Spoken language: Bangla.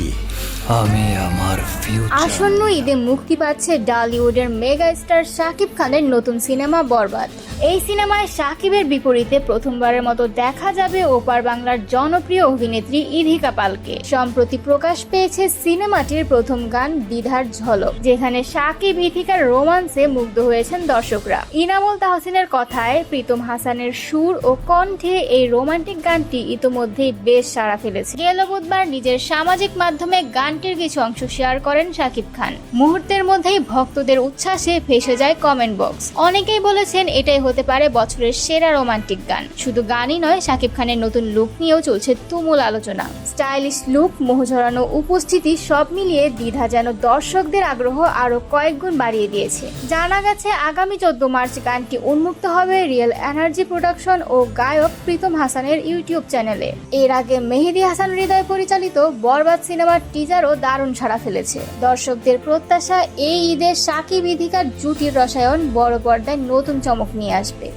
aqui. আমি আমার আসন্ন ঈদে মুক্তি পাচ্ছে ডালিউডের মেগা স্টার শাকিব খানের নতুন সিনেমা বরবাদ। এই সিনেমায় শাকিবের বিপরীতে প্রথমবারের মতো দেখা যাবে ওপার বাংলার জনপ্রিয় অভিনেত্রী ইধিকা পালকে। সম্প্রতি প্রকাশ পেয়েছে সিনেমাটির প্রথম গান দ্বিধার ঝলক, যেখানে শাকিব ইথিকার রোমান্সে মুগ্ধ হয়েছেন দর্শকরা। ইনামুল তাহসিনের কথায় প্রীতম হাসানের সুর ও কণ্ঠে এই রোমান্টিক গানটি ইতোমধ্যেই বেশ সাড়া ফেলেছে। গেল বুধবার নিজের সামাজিক মাধ্যমে গানটির কিছু অংশ শেয়ার করেন শাকিব খান। মুহূর্তের মধ্যেই ভক্তদের উচ্ছ্বাসে ভেসে যায় কমেন্ট বক্স অনেকেই বলেছেন এটাই হতে পারে বছরের সেরা রোমান্টিক গান। শুধু গানই নয়, শাকিব খানের নতুন লুক নিয়েও চলছে তুমুল আলোচনা। স্টাইলিশ লুক মোহঝরানো উপস্থিতি সব মিলিয়ে দ্বিধা যেন দর্শকদের আগ্রহ আরও কয়েক গুণ বাড়িয়ে দিয়েছে। জানা গেছে, আগামী চোদ্দ মার্চ গানটি উন্মুক্ত হবে রিয়েল এনার্জি প্রোডাকশন ও গায়ক প্রীতম হাসানের ইউটিউব চ্যানেলে। এর আগে মেহেদি হাসান হৃদয় পরিচালিত বরবাদ সিনেমার টিজারও দারুণ সাড়া ফেলেছে। দর্শকদের প্রত্যাশা, এই ঈদে সাকিব ইধিকার জুটির রসায়ন বড় পর্দায় নতুন চমক নিয়ে আসবে।